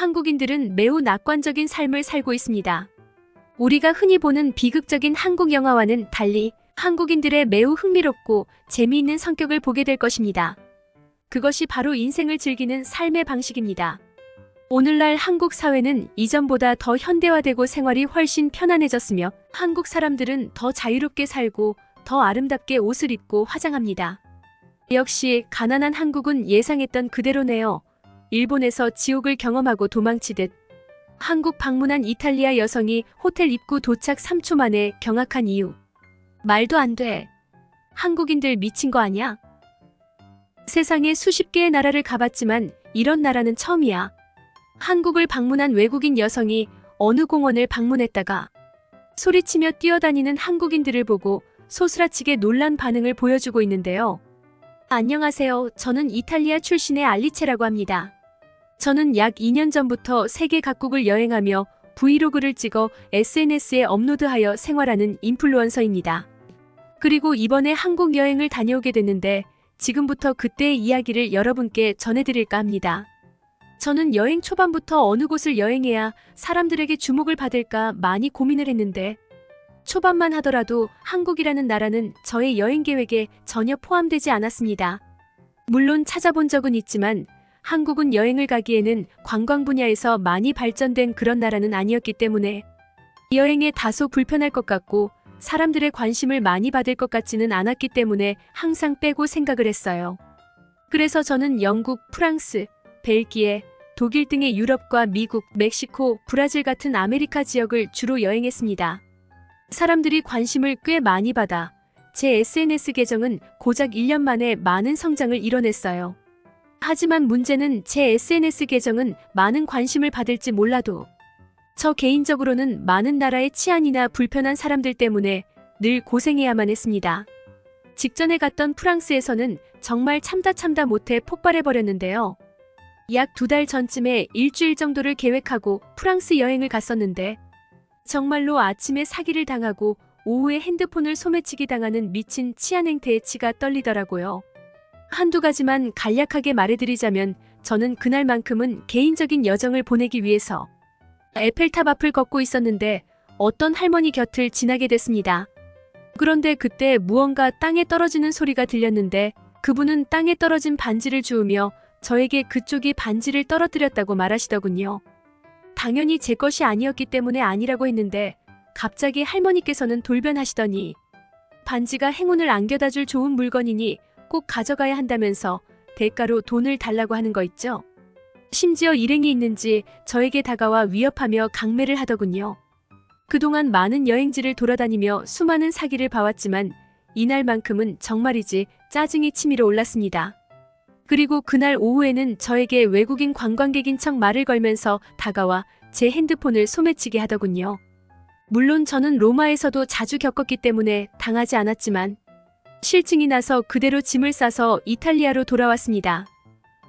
한국인들은 매우 낙관적인 삶을 살고 있습니다. 우리가 흔히 보는 비극적인 한국 영화와는 달리 한국인들의 매우 흥미롭고 재미있는 성격을 보게 될 것입니다. 그것이 바로 인생을 즐기는 삶의 방식입니다. 오늘날 한국 사회는 이전보다 더 현대화되고 생활이 훨씬 편안해졌으며 한국 사람들은 더 자유롭게 살고 더 아름답게 옷을 입고 화장합니다. 역시 가난한 한국은 예상했던 그대로네요. 일본에서 지옥을 경험하고 도망치듯 한국 방문한 이탈리아 여성이 호텔 입구 도착 3초 만에 경악한 이유. 말도 안 돼. 한국인들 미친 거 아니야? 세상에 수십 개의 나라를 가봤지만 이런 나라는 처음이야. 한국을 방문한 외국인 여성이 어느 공원을 방문했다가 소리치며 뛰어다니는 한국인들을 보고 소스라치게 놀란 반응을 보여주고 있는데요. 안녕하세요. 저는 이탈리아 출신의 알리체라고 합니다. 저는 약 2년 전부터 세계 각국을 여행하며 브이로그를 찍어 SNS에 업로드하여 생활하는 인플루언서입니다. 그리고 이번에 한국 여행을 다녀오게 됐는데 지금부터 그때의 이야기를 여러분께 전해드릴까 합니다. 저는 여행 초반부터 어느 곳을 여행해야 사람들에게 주목을 받을까 많이 고민을 했는데 초반만 하더라도 한국이라는 나라는 저의 여행 계획에 전혀 포함되지 않았습니다. 물론 찾아본 적은 있지만 한국은 여행을 가기에는 관광 분야에서 많이 발전된 그런 나라는 아니었기 때문에 여행에 다소 불편할 것 같고 사람들의 관심을 많이 받을 것 같지는 않았기 때문에 항상 빼고 생각을 했어요. 그래서 저는 영국, 프랑스, 벨기에, 독일 등의 유럽과 미국, 멕시코, 브라질 같은 아메리카 지역을 주로 여행했습니다. 사람들이 관심을 꽤 많이 받아 제 SNS 계정은 고작 1년 만에 많은 성장을 이뤄냈어요. 하지만 문제는 제 SNS 계정은 많은 관심을 받을지 몰라도 저 개인적으로는 많은 나라의 치안이나 불편한 사람들 때문에 늘 고생해야만 했습니다. 직전에 갔던 프랑스에서는 정말 참다 참다 못해 폭발해버렸는데요. 약 두 달 전쯤에 일주일 정도를 계획하고 프랑스 여행을 갔었는데 정말로 아침에 사기를 당하고 오후에 핸드폰을 소매치기 당하는 미친 치안 행태에 치가 떨리더라고요. 한두 가지만 간략하게 말해드리자면 저는 그날만큼은 개인적인 여정을 보내기 위해서 에펠탑 앞을 걷고 있었는데 어떤 할머니 곁을 지나게 됐습니다. 그런데 그때 무언가 땅에 떨어지는 소리가 들렸는데 그분은 땅에 떨어진 반지를 주우며 저에게 그쪽이 반지를 떨어뜨렸다고 말하시더군요. 당연히 제 것이 아니었기 때문에 아니라고 했는데 갑자기 할머니께서는 돌변하시더니 반지가 행운을 안겨다 줄 좋은 물건이니 꼭 가져가야 한다면서 대가로 돈을 달라고 하는 거 있죠. 심지어 일행이 있는지 저에게 다가와 위협하며 강매를 하더군요. 그동안 많은 여행지를 돌아다니며 수많은 사기를 봐왔지만 이날만큼은 정말이지 짜증이 치밀어 올랐습니다. 그리고 그날 오후에는 저에게 외국인 관광객인 척 말을 걸면서 다가와 제 핸드폰을 소매치게 하더군요. 물론 저는 로마에서도 자주 겪었기 때문에 당하지 않았지만 실증이 나서 그대로 짐을 싸서 이탈리아로 돌아왔습니다.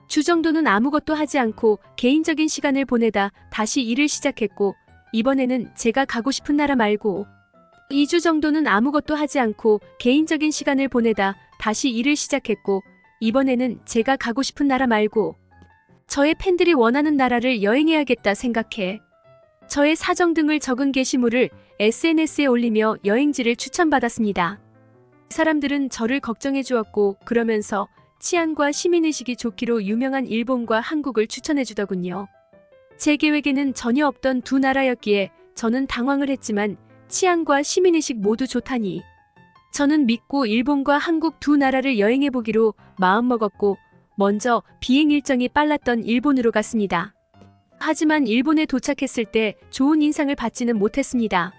주 정도는 아무것도 하지 않고 개인적인 시간을 보내다 다시 일을 시작했고 이번에는 제가 가고 싶은 나라 말고 2주 정도는 아무것도 하지 않고 개인적인 시간을 보내다 다시 일을 시작했고 이번에는 제가 가고 싶은 나라 말고 저의 팬들이 원하는 나라를 여행해야겠다 생각해 저의 사정 등을 적은 게시물을 SNS에 올리며 여행지를 추천받았습니다. 사람들은 저를 걱정해 주었고 그러면서 치안과 시민의식이 좋기로 유명한 일본과 한국을 추천해 주더군요. 제 계획에는 전혀 없던 두 나라였기에 저는 당황을 했지만 치안과 시민의식 모두 좋다니. 저는 믿고 일본과 한국 두 나라를 여행해 보기로 마음먹었고 먼저 비행 일정이 빨랐던 일본으로 갔습니다. 하지만 일본에 도착했을 때 좋은 인상을 받지는 못했습니다.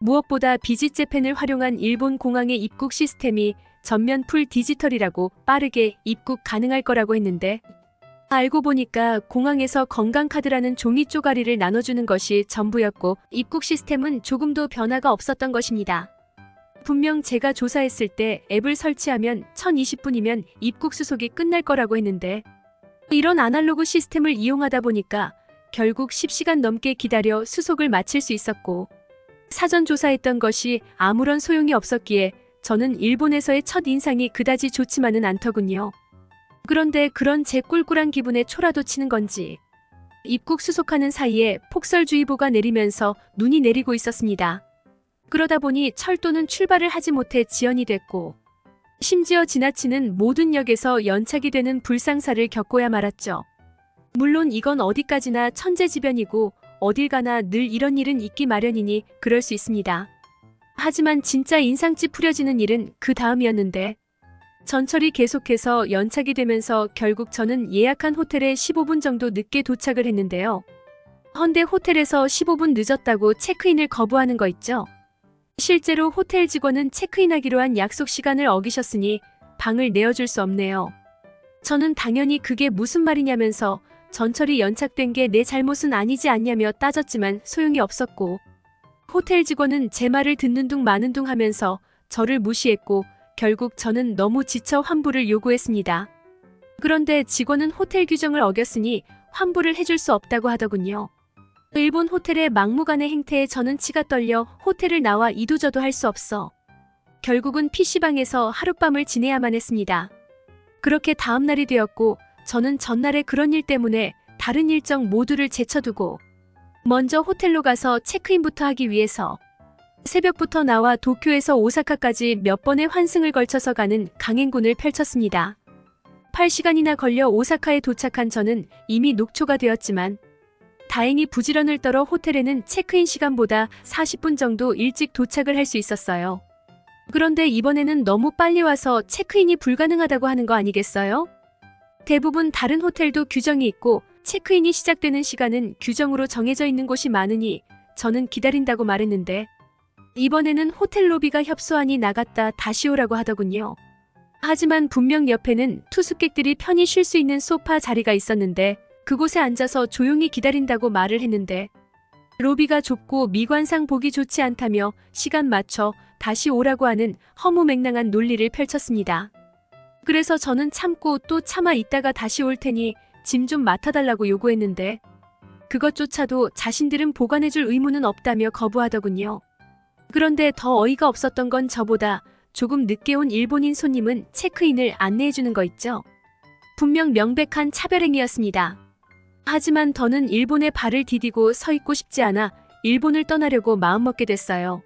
무엇보다 비짓 재팬을 활용한 일본 공항의 입국 시스템이 전면 풀 디지털이라고 빠르게 입국 가능할 거라고 했는데 알고 보니까 공항에서 건강카드라는 종이 쪼가리를 나눠주는 것이 전부였고 입국 시스템은 조금도 변화가 없었던 것입니다. 분명 제가 조사했을 때 앱을 설치하면 1020분이면 입국 수속이 끝날 거라고 했는데 이런 아날로그 시스템을 이용하다 보니까 결국 10시간 넘게 기다려 수속을 마칠 수 있었고 사전 조사했던 것이 아무런 소용이 없었기에 저는 일본에서의 첫 인상이 그다지 좋지만은 않더군요. 그런데 그런 제 꿀꿀한 기분에 초라도 치는 건지 입국 수속하는 사이에 폭설주의보가 내리면서 눈이 내리고 있었습니다. 그러다 보니 철도는 출발을 하지 못해 지연이 됐고 심지어 지나치는 모든 역에서 연착이 되는 불상사를 겪고야 말았죠. 물론 이건 어디까지나 천재지변이고 어딜 가나 늘 이런 일은 있기 마련이니 그럴 수 있습니다. 하지만 진짜 인상 찌푸려지는 일은 그 다음이었는데 전철이 계속해서 연착이 되면서 결국 저는 예약한 호텔에 15분 정도 늦게 도착을 했는데요. 헌데 호텔에서 15분 늦었다고 체크인을 거부하는 거 있죠? 실제로 호텔 직원은 체크인하기로 한 약속 시간을 어기셨으니 방을 내어줄 수 없네요. 저는 당연히 그게 무슨 말이냐면서 전철이 연착된 게 내 잘못은 아니지 않냐며 따졌지만 소용이 없었고 호텔 직원은 제 말을 듣는 둥 마는 둥 하면서 저를 무시했고 결국 저는 너무 지쳐 환불을 요구했습니다. 그런데 직원은 호텔 규정을 어겼으니 환불을 해줄 수 없다고 하더군요. 일본 호텔의 막무가내 행태에 저는 치가 떨려 호텔을 나와 이도저도 할 수 없어. 결국은 PC방에서 하룻밤을 지내야만 했습니다. 그렇게 다음날이 되었고 저는 전날에 그런 일 때문에 다른 일정 모두를 제쳐두고 먼저 호텔로 가서 체크인부터 하기 위해서 새벽부터 나와 도쿄에서 오사카까지 몇 번의 환승을 걸쳐서 가는 강행군을 펼쳤습니다. 8시간이나 걸려 오사카에 도착한 저는 이미 녹초가 되었지만 다행히 부지런을 떨어 호텔에는 체크인 시간보다 40분 정도 일찍 도착을 할 수 있었어요. 그런데 이번에는 너무 빨리 와서 체크인이 불가능하다고 하는 거 아니겠어요? 대부분 다른 호텔도 규정이 있고 체크인이 시작되는 시간은 규정으로 정해져 있는 곳이 많으니 저는 기다린다고 말했는데 이번에는 호텔 로비가 협소하니 나갔다 다시 오라고 하더군요. 하지만 분명 옆에는 투숙객들이 편히 쉴 수 있는 소파 자리가 있었는데 그곳에 앉아서 조용히 기다린다고 말을 했는데 로비가 좁고 미관상 보기 좋지 않다며 시간 맞춰 다시 오라고 하는 허무맹랑한 논리를 펼쳤습니다. 그래서 저는 참고 또 참아 있다가 다시 올 테니 짐 좀 맡아달라고 요구했는데 그것조차도 자신들은 보관해줄 의무는 없다며 거부하더군요. 그런데 더 어이가 없었던 건 저보다 조금 늦게 온 일본인 손님은 체크인을 안내해주는 거 있죠. 분명 명백한 차별행위였습니다. 하지만 더는 일본에 발을 디디고 서 있고 싶지 않아 일본을 떠나려고 마음먹게 됐어요.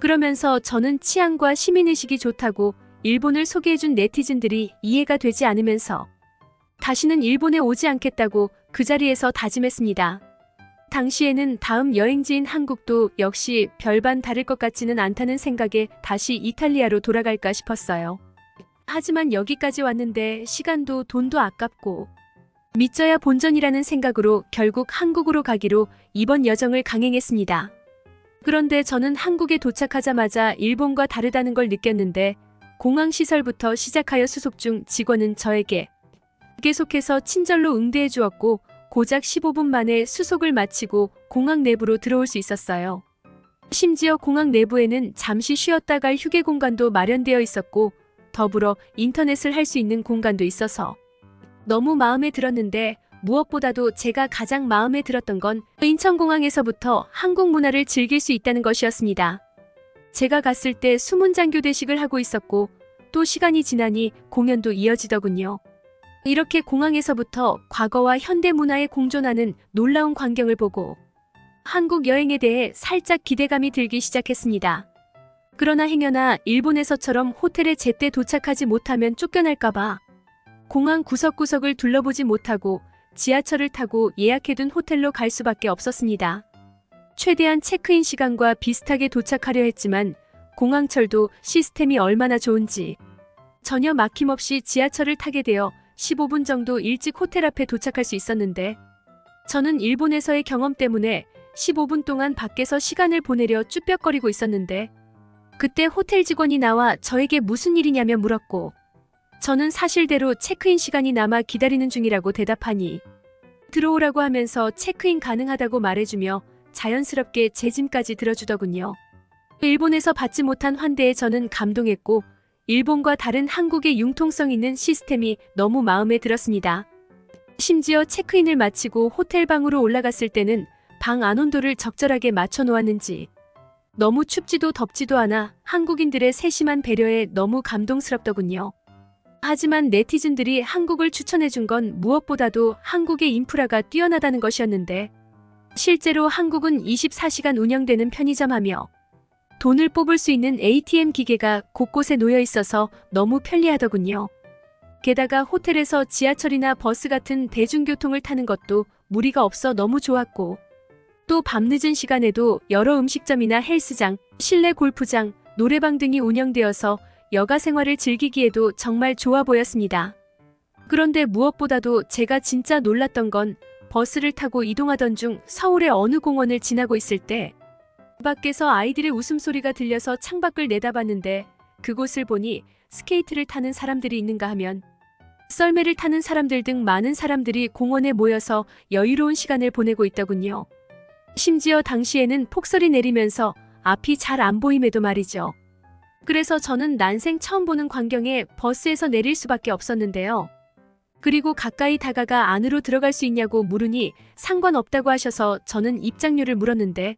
그러면서 저는 치안과 시민의식이 좋다고 일본을 소개해준 네티즌들이 이해가 되지 않으면서 다시는 일본에 오지 않겠다고 그 자리에서 다짐했습니다. 당시에는 다음 여행지인 한국도 역시 별반 다를 것 같지는 않다는 생각에 다시 이탈리아로 돌아갈까 싶었어요. 하지만 여기까지 왔는데 시간도 돈도 아깝고 믿져야 본전이라는 생각으로 결국 한국으로 가기로 이번 여정을 강행했습니다. 그런데 저는 한국에 도착하자마자 일본과 다르다는 걸 느꼈는데 공항 시설부터 시작하여 수속 중 직원은 저에게 계속해서 친절로 응대해 주었고 고작 15분 만에 수속을 마치고 공항 내부로 들어올 수 있었어요. 심지어 공항 내부에는 잠시 쉬었다 갈 휴게 공간도 마련되어 있었고 더불어 인터넷을 할 수 있는 공간도 있어서 너무 마음에 들었는데 무엇보다도 제가 가장 마음에 들었던 건 인천공항에서부터 한국 문화를 즐길 수 있다는 것이었습니다. 제가 갔을 때 수문 장 교 대식을 하고 있었고 또 시간이 지나니 공연도 이어지더군요. 이렇게 공항에서부터 과거와 현대 문화의 공존하는 놀라운 광경을 보고 한국 여행에 대해 살짝 기대감이 들기 시작했습니다. 그러나 행여나 일본에서처럼 호텔에 제때 도착하지 못하면 쫓겨날까봐 공항 구석구석을 둘러보지 못하고 지하철을 타고 예약해둔 호텔로 갈 수밖에 없었습니다. 최대한 체크인 시간과 비슷하게 도착하려 했지만 공항철도 시스템이 얼마나 좋은지 전혀 막힘없이 지하철을 타게 되어 15분 정도 일찍 호텔 앞에 도착할 수 있었는데 저는 일본에서의 경험 때문에 15분 동안 밖에서 시간을 보내려 쭈뼛거리고 있었는데 그때 호텔 직원이 나와 저에게 무슨 일이냐며 물었고 저는 사실대로 체크인 시간이 남아 기다리는 중이라고 대답하니 들어오라고 하면서 체크인 가능하다고 말해주며 자연스럽게 제 짐까지 들어주더군요. 일본에서 받지 못한 환대에 저는 감동했고 일본과 다른 한국의 융통성 있는 시스템이 너무 마음에 들었습니다. 심지어 체크인을 마치고 호텔 방으로 올라갔을 때는 방 안 온도를 적절하게 맞춰 놓았는지 너무 춥지도 덥지도 않아 한국인들의 세심한 배려에 너무 감동스럽더군요. 하지만 네티즌들이 한국을 추천해준 건 무엇보다도 한국의 인프라가 뛰어나다는 것이었는데 실제로 한국은 24시간 운영되는 편의점하며 돈을 뽑을 수 있는 ATM 기계가 곳곳에 놓여 있어서 너무 편리하더군요. 게다가 호텔에서 지하철이나 버스 같은 대중교통을 타는 것도 무리가 없어 너무 좋았고 또 밤늦은 시간에도 여러 음식점이나 헬스장, 실내 골프장, 노래방 등이 운영되어서 여가 생활을 즐기기에도 정말 좋아 보였습니다. 그런데 무엇보다도 제가 진짜 놀랐던 건 버스를 타고 이동하던 중 서울의 어느 공원을 지나고 있을 때 밖에서 아이들의 웃음소리가 들려서 창밖을 내다봤는데 그곳을 보니 스케이트를 타는 사람들이 있는가 하면 썰매를 타는 사람들 등 많은 사람들이 공원에 모여서 여유로운 시간을 보내고 있더군요. 심지어 당시에는 폭설이 내리면서 앞이 잘 안 보임에도 말이죠. 그래서 저는 난생 처음 보는 광경에 버스에서 내릴 수밖에 없었는데요. 그리고 가까이 다가가 안으로 들어갈 수 있냐고 물으니 상관없다고 하셔서 저는 입장료를 물었는데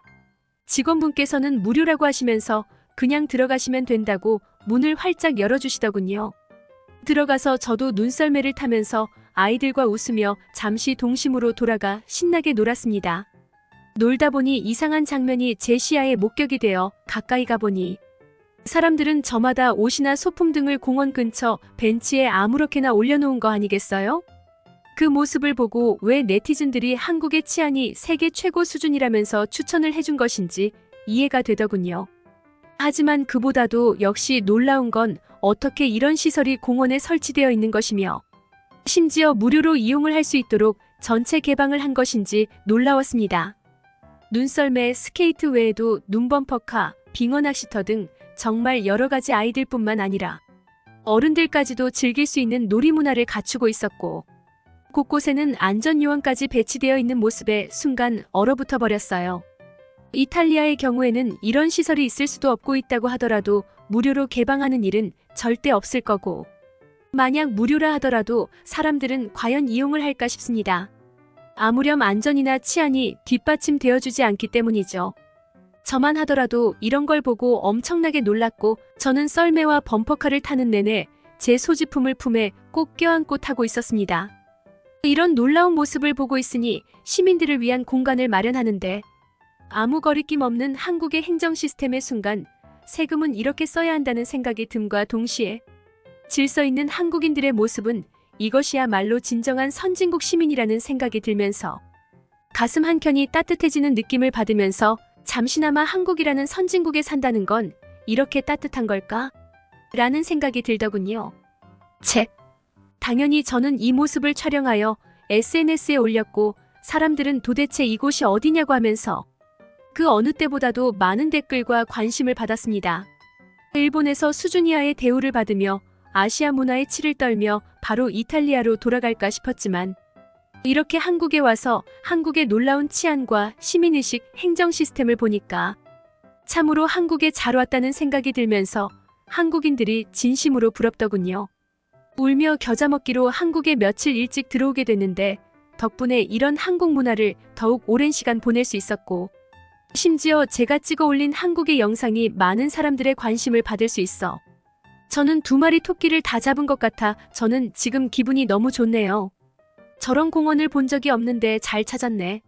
직원분께서는 무료라고 하시면서 그냥 들어가시면 된다고 문을 활짝 열어주시더군요. 들어가서 저도 눈썰매를 타면서 아이들과 웃으며 잠시 동심으로 돌아가 신나게 놀았습니다. 놀다 보니 이상한 장면이 제 시야에 목격이 되어 가까이 가보니 사람들은 저마다 옷이나 소품 등을 공원 근처 벤치에 아무렇게나 올려놓은 거 아니겠어요? 그 모습을 보고 왜 네티즌들이 한국의 치안이 세계 최고 수준이라면서 추천을 해준 것인지 이해가 되더군요. 하지만 그보다도 역시 놀라운 건 어떻게 이런 시설이 공원에 설치되어 있는 것이며 심지어 무료로 이용을 할 수 있도록 전체 개방을 한 것인지 놀라웠습니다. 눈썰매, 스케이트 외에도 눈범퍼카, 빙어 낚시터 등 정말 여러 가지 아이들뿐만 아니라 어른들까지도 즐길 수 있는 놀이 문화를 갖추고 있었고 곳곳에는 안전 요원까지 배치되어 있는 모습에 순간 얼어붙어 버렸어요. 이탈리아의 경우에는 이런 시설이 있을 수도 없고 있다고 하더라도 무료로 개방하는 일은 절대 없을 거고 만약 무료라 하더라도 사람들은 과연 이용을 할까 싶습니다. 아무렴 안전이나 치안이 뒷받침되어주지 않기 때문이죠. 저만 하더라도 이런 걸 보고 엄청나게 놀랐고 저는 썰매와 범퍼카를 타는 내내 제 소지품을 품에 꼭 껴안고 타고 있었습니다. 이런 놀라운 모습을 보고 있으니 시민들을 위한 공간을 마련하는데 아무 거리낌 없는 한국의 행정 시스템의 순간 세금은 이렇게 써야 한다는 생각이 듦과 동시에 질서 있는 한국인들의 모습은 이것이야말로 진정한 선진국 시민이라는 생각이 들면서 가슴 한켠이 따뜻해지는 느낌을 받으면서 잠시나마 한국이라는 선진국에 산다는 건 이렇게 따뜻한 걸까? 라는 생각이 들더군요. 책. 당연히 저는 이 모습을 촬영하여 SNS에 올렸고 사람들은 도대체 이곳이 어디냐고 하면서 그 어느 때보다도 많은 댓글과 관심을 받았습니다. 일본에서 수준 이하의 대우를 받으며 아시아 문화의 치를 떨며 바로 이탈리아로 돌아갈까 싶었지만 이렇게 한국에 와서 한국의 놀라운 치안과 시민의식 행정 시스템을 보니까 참으로 한국에 잘 왔다는 생각이 들면서 한국인들이 진심으로 부럽더군요. 울며 겨자 먹기로 한국에 며칠 일찍 들어오게 됐는데 덕분에 이런 한국 문화를 더욱 오랜 시간 보낼 수 있었고 심지어 제가 찍어 올린 한국의 영상이 많은 사람들의 관심을 받을 수 있어 저는 두 마리 토끼를 다 잡은 것 같아 저는 지금 기분이 너무 좋네요. 저런 공원을 본 적이 없는데 잘 찾았네.